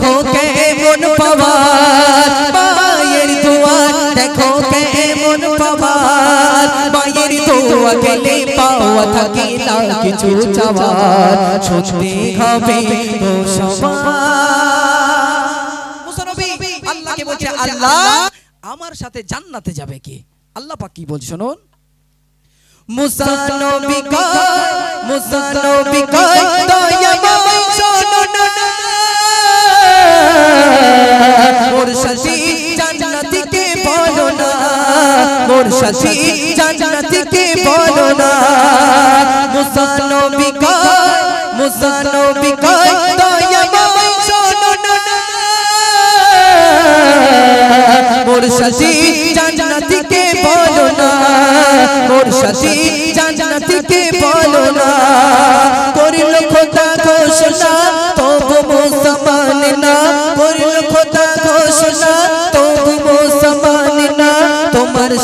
দেখো মায়ের দেখো মায়ের দোয়া গেলে পাওয়া থাকে না কিছু চাওয়ার। হবে আল্লাহকে বলছে, আল্লাহ, আমার সাথে জান্নাতে যাবে কে? আল্লাহ পাক কি বলছে, শুনুন। কয় মোর শাসি জান্নাতিকে বলো না। মুসানবী কয় মুসানবী কয় দয়াময় শোনো না। মোর শাসি জান্নাতিকে বলো না। মোর শাসি জান্নাতিকে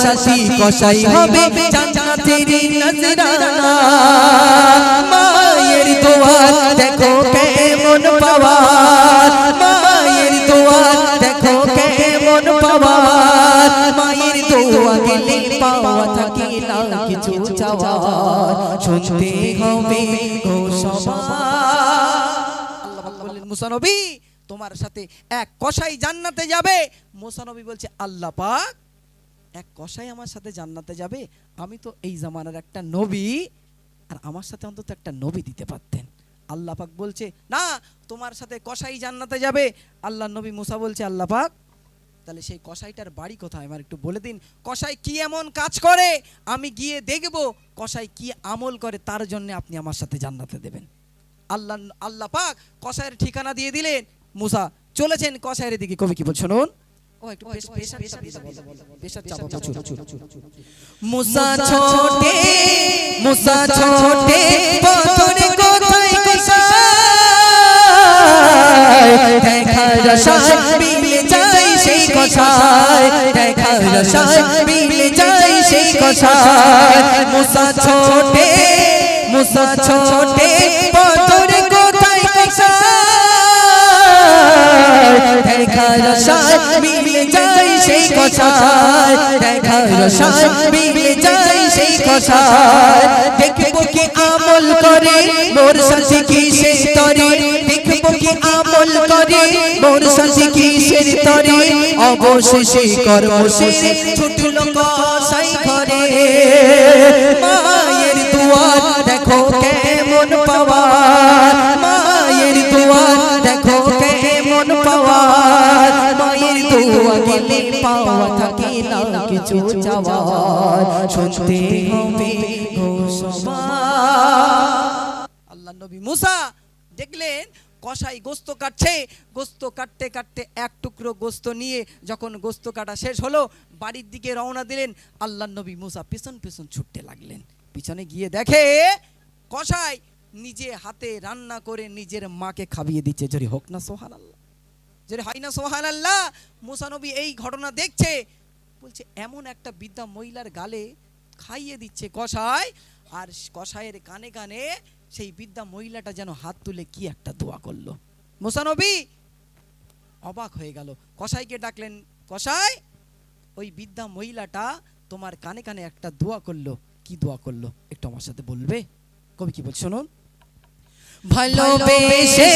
শাসি কসাই হবে জান্নাতের নজরানা। মায়ের দেখো কেমন পাওয়ার মায়ের দেখো কেমন পাওয়ার মায়ের দোয়া গেলে পাওয়া থাকে না কিছু চাওয়ার শুনতে হবে গো বললেন মুসানবী তোমার সাথে এক কসাই জান্নাতে যাবে। মুসানবী বলছে আল্লাহ পাক এক কসাই আমার সাথে জান্নাতে যাবে, আমি তো এই জামানার একটা নবী। আর আমার সাথে অন্তত একটা নবী দিতে পারতেন। আল্লাহ পাক বলছে, না, তোমার সাথে কসাই জান্নাতে যাবে। আল্লাহ নবী মুসা বলছে, আল্লাহ পাক, তাহলে সেই কসাইটার বাড়ি কোথায়? আমার একটু বলে দিন, কসাই কি এমন কাজ করে? আমি গিয়ে দেখব কসাই কি আমল করে, তার জন্য আপনি আমার সাথে জান্নাতে দেবেন। আল্লাহ আল্লাহ পাক কসাইয়ের ঠিকানা দিয়ে দিলেন। মুসা চলেছেন কসাইয়ের দিকে। কবি কি বল শুনুন। ও একটু পেশ- পেশার চাপ প্রচুর। মুসা ছোটে মুসা ছোটে পথরে কোথায় কসাই দেখার আশায় মিলে যায় সেই কসাই দেখার আশায় মিলে যায় সেই কসাই মুসা ছোটে মুসা ছোটে পথরে কোথায় মিলে যায় কসাই দেখার আশায় মিলে যায় সেই কসাই দেখব কি আমল করে মোর শাসি কিসের তরে? দেখব কি আমল করে মোর শাসি কিসের তরে? অবশেষে কর্ম শেষে ছুটল কসাই ঘরে। মায়ের দুয়ার দেখো কেমন পাওয়ার মায়ের দুয়ার দেখো কেমন পাওয়ার মায়ের দোয়া গেলে পাওয়া থাকে না কিছু চাওয়ার শুনতে হবে আল্লাহ নবী মুসা দেখলেন কসাই গোস্ত কাটছে। গোস্ত কাটতে কাটতে এক টুকরো গোস্ত নিয়ে যখন গোস্ত কাটা শেষ হলো বাড়ির দিকে রওনা দিলেন। আল্লাহ নবী মুসা পেছন পেছন ছুটতে লাগলেন। পিছনে গিয়ে দেখে কসাই নিজে হাতে রান্না করে নিজের মাকে খাবিয়ে দিচ্ছে। যদি হোক না সোহান আল্লাহ যদি হয় না সোহান আল্লাহ মুসানবী এই ঘটনা দেখছে। বলছে, এমন একটা বিদ্যা মহিলার গালে খাইয়ে দিচ্ছে কষায় আর কষায়ের কানে কানে সেই বিদ্যা মহিলাটা যেন হাত তুলে কি একটা দোয়া করল। মুসানবী অবাক হয়ে গেল। কসাইকে ডাকলেন? কসাই, ওই বিদ্যা মহিলাটা তোমার কানে কানে একটা দোয়া করল। কি দোয়া করল? একটু আমার সাথে বলবে? কবি কি বল শুনুন। ভালোবেসে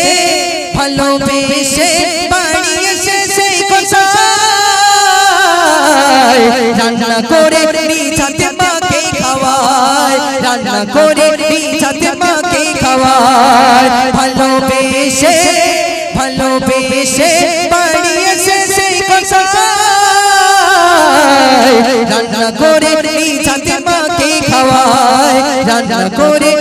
ভালোবেসে বাড়ি এসেছে কোথায়? রান্না করে নিজাতে মাকে খাওয়ায়। রান্না করে নিজাতে মাকে খাওয়ায়। ভালোবেসে ভালোবেসে বাড়ি এসেছে কোথায়? রান্না করে নিজাতে মাকে খাওয়ায়। রান্না করে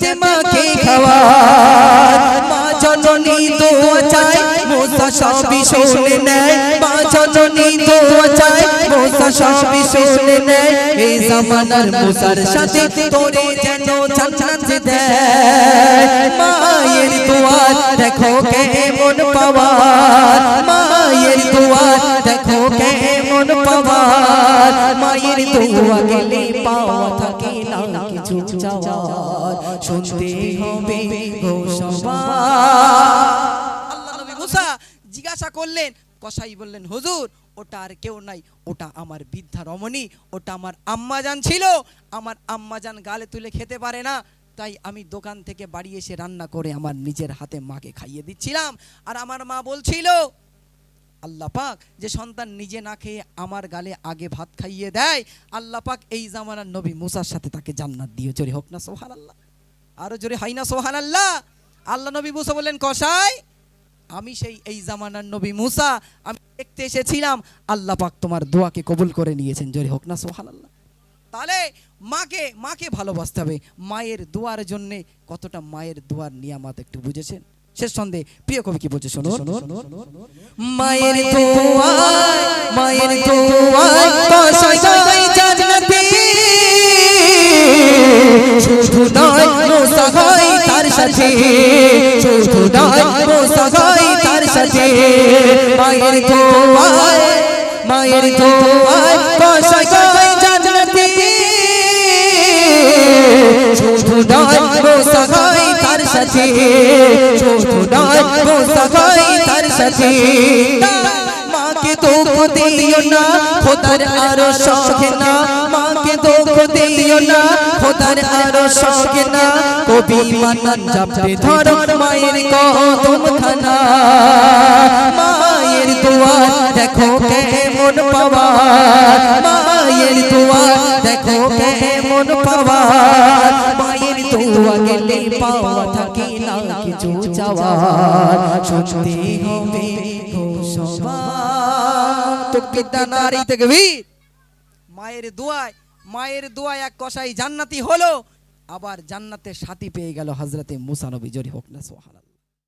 যাতে মাকে খাওয়ার মা জননী দোয়া চাই মোসা সবই শুনে নেয়। মা জননী দোয়া চাই মোসা সবই শুনে নেয়। এই জামানার মোসার সাথে তোরে যেন জান্নাত দেয়। মায়ের দোয়ার দেখো কেমন পাওয়ার। মায়ের দোয়ার দেখো কেমন পাওয়ার। মায়ের দোয়া গেলে পাওয়া জিজ্ঞাসা করলেন, কসাই বললেন, হুজুর, ওটা আর কেউ নাই, ওটা আমার বৃদ্ধা রমণী, ওটা আমার আম্মাজান ছিল, আমার আম্মাজান গালে তুলে খেতে পারে না, তাই আমি দোকান থেকে বাড়ি এসে রান্না করে আমার নিজের হাতে মাকে খাইয়ে দিচ্ছিলাম। আর আমার মা বলছিল, আল্লাহ পাক, যে সন্তান নিজে না খেয়ে আমার গালে আগে ভাত খাইয়ে দেয়, আল্লাহ পাক এই জামানার নবী মুসার সাথে তাকে জান্নাত দিয়ে জোরে হোক না সোহান আল্লাহ আরও জোরে হয় না সোহান আল্লাহ আল্লাহ নবী মুসা বললেন, কসাই আমি সেই এই জামানার নবী মুসা আমি দেখতে এসেছিলাম আল্লাহ পাক তোমার দোয়াকে কবুল করে নিয়েছেন। জোরে হোক না সোহান আল্লাহ তাহলে মাকে মাকে ভালোবাসতে হবে। মায়ের দোয়ার জন্য কতটা মায়ের দোয়ার নিয়ামত একটু বুঝেছেন? শেষ সন্দেহ প্রিয় কবি কি বলছে শোনো মায়ের দোয়ায় মায়ের দোয়ায় কসাই জান্নাতে শুধু নয় মোসা হয় তার সাথে। মায়ের দোয়ায় মায়ের দোয়ায় কসাই জান্নাতে। শুধু নয় হয় তার সাথে। শুধু নয় হয় তার সাথে। মাকে দুঃখ দিও না খোদার আরও শখে না। মাকে দুঃখ দিও না খোদার আরও শখে না। কবি মানান জাপতে ধরো মায়ের কদম খানা মায়ের দোয়ার দেখো কেমন পাওয়া মায়ের দোয়ার দেখো কেমন পাওয়া মায়ের দোয়া গেলে পাওয়া থাকে না কিছু চাওয়া শুনতে হবে ঘোষণা তকবিদ্যা নারী থেকে বীর। মায়ের দোয়ায় মায়ের দোয়ায় এক কসাই জান্নাতি হলো। আবার জান্নাতের সাথী পেয়ে গেল হজরতে মুসা নবী, জরি হোক না সোহান